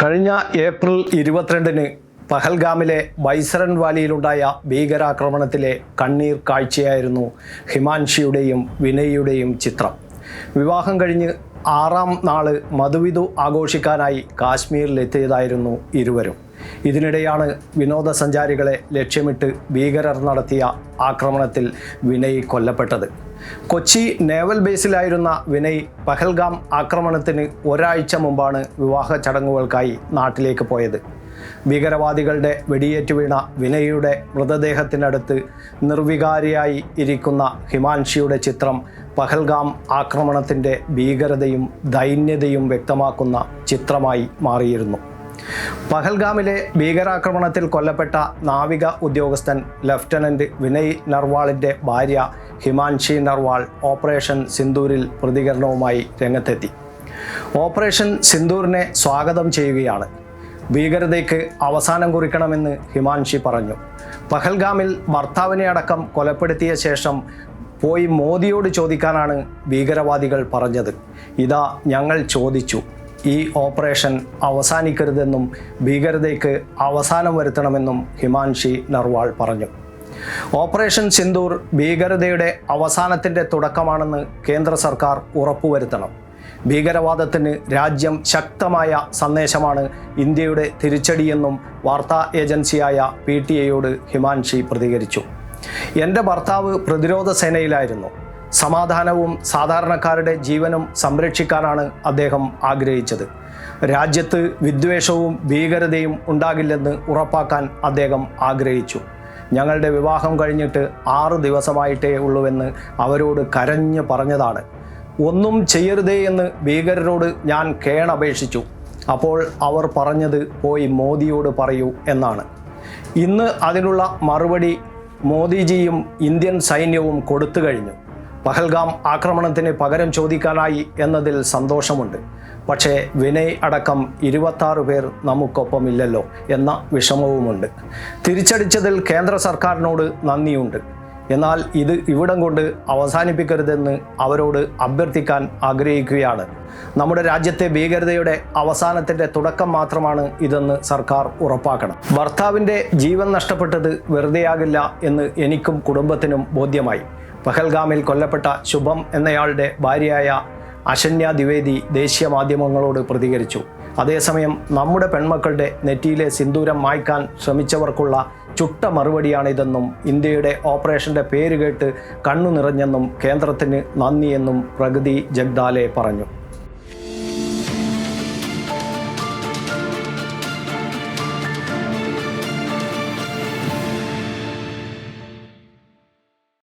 കഴിഞ്ഞ ഏപ്രിൽ ഇരുപത്തിരണ്ടിന് പഹൽഗാമിലെ ബൈസറൻ വാലിയിലുണ്ടായ ഭീകരാക്രമണത്തിലെ കണ്ണീർ കാഴ്ചയായിരുന്നു ഹിമാൻഷിയുടെയും വിനയുടെയും ചിത്രം. വിവാഹം കഴിഞ്ഞ് ആറാം നാൾ മധുവിധു ആഘോഷിക്കാനായി കാശ്മീരിലെത്തിയതായിരുന്നു ഇരുവരും. ഇതിനിടെയാണ് വിനോദസഞ്ചാരികളെ ലക്ഷ്യമിട്ട് ഭീകരർ നടത്തിയ ആക്രമണത്തിൽ വിനയ് കൊല്ലപ്പെട്ടത്. കൊച്ചി നേവൽ ബേസിലായിരുന്ന വിനയ് പഹൽഗാം ആക്രമണത്തിന് ഒരാഴ്ച മുമ്പാണ് വിവാഹ ചടങ്ങുകൾക്കായി നാട്ടിലേക്ക് പോയത്. ഭീകരവാദികളുടെ വെടിയേറ്റ് വീണ വിനയുടെ മൃതദേഹത്തിനടുത്ത് നിർവികാരിയായി ഇരിക്കുന്ന ഹിമാൻഷിയുടെ ചിത്രം പഹൽഗാം ആക്രമണത്തിന്റെ ഭീകരതയും ദൈന്യതയും വ്യക്തമാക്കുന്ന ചിത്രമായി മാറിയിരുന്നു. പഹൽഗാമിലെ ഭീകരാക്രമണത്തിൽ കൊല്ലപ്പെട്ട നാവിക ഉദ്യോഗസ്ഥൻ ലഫ്റ്റനന്റ് വിനയ് നർവാളിന്റെ ഭാര്യ ഹിമാൻഷി നർവാൾ ഓപ്പറേഷൻ സിന്ദൂരിൽ പ്രതികരണവുമായി രംഗത്തെത്തി. ഓപ്പറേഷൻ സിന്ദൂറിനെ സ്വാഗതം ചെയ്യുകയാണ്. ഭീകരതയ്ക്ക് അവസാനം കുറിക്കണമെന്ന് ഹിമാൻഷി പറഞ്ഞു. പഹൽഗാമിൽ ഭർത്താവിനെ അടക്കം കൊലപ്പെടുത്തിയ ശേഷം പോയി മോദിയോട് ചോദിക്കാനാണ് ഭീകരവാദികൾ പറഞ്ഞത്. ഇതാ ഞങ്ങൾ ചോദിച്ചു. ഈ ഓപ്പറേഷൻ അവസാനിക്കരുതെന്നും ഭീകരതയ്ക്ക് അവസാനം വരുത്തണമെന്നും ഹിമാൻഷി നർവാൾ പറഞ്ഞു. ഓപ്പറേഷൻ സിന്ദൂർ ഭീകരതയുടെ അവസാനത്തിന്റെ തുടക്കമാണെന്ന് കേന്ദ്ര സർക്കാർ ഉറപ്പുവരുത്തണം. ഭീകരവാദത്തിന് രാജ്യം ശക്തമായ സന്ദേശമാണ് ഇന്ത്യയുടെ തിരിച്ചടിയെന്നും വാർത്താ ഏജൻസിയായ പി ടി എയോട് ഹിമാൻഷി പ്രതികരിച്ചു. എന്റെ ഭർത്താവ് പ്രതിരോധ സേനയിലായിരുന്നു. സമാധാനവും സാധാരണക്കാരുടെ ജീവനും സംരക്ഷിക്കാനാണ് അദ്ദേഹം ആഗ്രഹിച്ചത്. രാജ്യത്ത് വിദ്വേഷവും ഭീകരതയും ഉണ്ടാകില്ലെന്ന് ഉറപ്പാക്കാൻ അദ്ദേഹം ആഗ്രഹിച്ചു. ഞങ്ങളുടെ വിവാഹം കഴിഞ്ഞിട്ട് ആറ് ദിവസമായിട്ടേ ഉള്ളൂവെന്ന് അവരോട് കരഞ്ഞു പറഞ്ഞതാണ്. ഒന്നും ചെയ്യരുതേ എന്ന് ഭീകരരോട് ഞാൻ കേണപേക്ഷിച്ചു. അപ്പോൾ അവർ പറഞ്ഞത് പോയി മോദിയോട് പറയൂ എന്നാണ്. ഇന്ന് അതിനുള്ള മറുപടി മോദിജിയും ഇന്ത്യൻ സൈന്യവും കൊടുത്തു കഴിഞ്ഞു. പഹൽഗാം ആക്രമണത്തിന് പകരം ചോദിക്കാനായി എന്നതിൽ സന്തോഷമുണ്ട്. പക്ഷേ വിനയ് അടക്കം ഇരുപത്താറ് പേർ നമുക്കൊപ്പമില്ലല്ലോ എന്ന വിഷമവുമുണ്ട്. തിരിച്ചടിച്ചതിൽ കേന്ദ്ര സർക്കാരിനോട് നന്ദിയുണ്ട്. എന്നാൽ ഇത് ഇവിടം കൊണ്ട് അവസാനിപ്പിക്കരുതെന്ന് അവരോട് അഭ്യർത്ഥിക്കാൻ ആഗ്രഹിക്കുകയാണ്. നമ്മുടെ രാജ്യത്തെ ഭീകരതയുടെ അവസാനത്തിന്റെ തുടക്കം മാത്രമാണ് ഇതെന്ന് സർക്കാർ ഉറപ്പാക്കണം. ഭർത്താവിന്റെ ജീവൻ നഷ്ടപ്പെട്ടത് വെറുതെയാകില്ല എന്ന് എനിക്കും കുടുംബത്തിനും ബോധ്യമായി. പഹൽഗാമിൽ കൊല്ലപ്പെട്ട ശുഭം എന്നയാളുടെ ഭാര്യയായ അശന്യ ദ്വിവേദി ദേശീയ മാധ്യമങ്ങളോട് പ്രതികരിച്ചു. അതേസമയം നമ്മുടെ പെൺമക്കളുടെ നെറ്റിയിലെ സിന്ദൂരം മായ്ക്കാൻ ശ്രമിച്ചവർക്കുള്ള ചുട്ട മറുപടിയാണിതെന്നും ഇന്ത്യയുടെ ഓപ്പറേഷന്റെ പേര് കേട്ട് കണ്ണു നിറഞ്ഞെന്നും കേന്ദ്രത്തിന് നന്ദിയെന്നും പ്രഗതി ജഗ്ദാലെ പറഞ്ഞു.